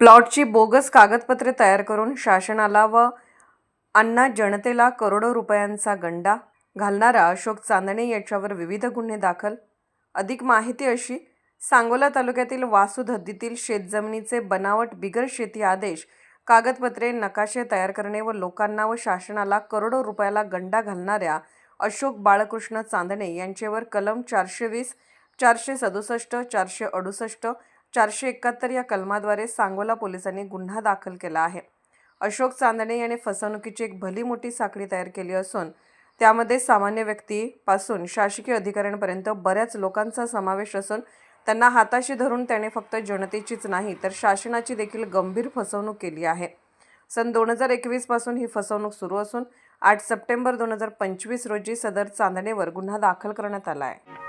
प्लॉटची bogus कागदपत्रे तयार करून शासनाला व अण्णा जनतेला करोडो रुपयांचा गंडा घालणारा अशोक चांदणे याच्यावर विविध गुन्हे दाखल. अधिक माहिती अशी सांगोला तालुक्यातील वासूद हद्दीतील शेतजमिनीचे बनावट बिगर शेती आदेश कागदपत्रे नकाशे तयार करणे व लोकांना व शासनाला करोडो रुपयाला गंडा घालणाऱ्या अशोक बाळकृष्ण चांदणे यांच्यावर कलम चारशे वीस चारशे सदुसष्ट चारशे अडुसष्ट चारशे एकाहत्तर या कलमाद्वारे सांगोला पोलिसांनी गुन्हा दाखल केला आहे. अशोक चांदणे याने फसवणुकीची एक भली मोठी साखळी तयार केली असून त्यामध्ये सामान्य व्यक्तीपासून शासकीय अधिकाऱ्यांपर्यंत बऱ्याच लोकांचा समावेश असून त्यांना हाताशी धरून त्याने फक्त जनतेचीच नाही तर शासनाची देखील गंभीर फसवणूक केली आहे. सन दोन हजार एकवीसपासून ही फसवणूक सुरू असून आठ सप्टेंबर दोन हजार पंचवीस रोजी सदर चांदणेवर गुन्हा दाखल करण्यात आला आहे.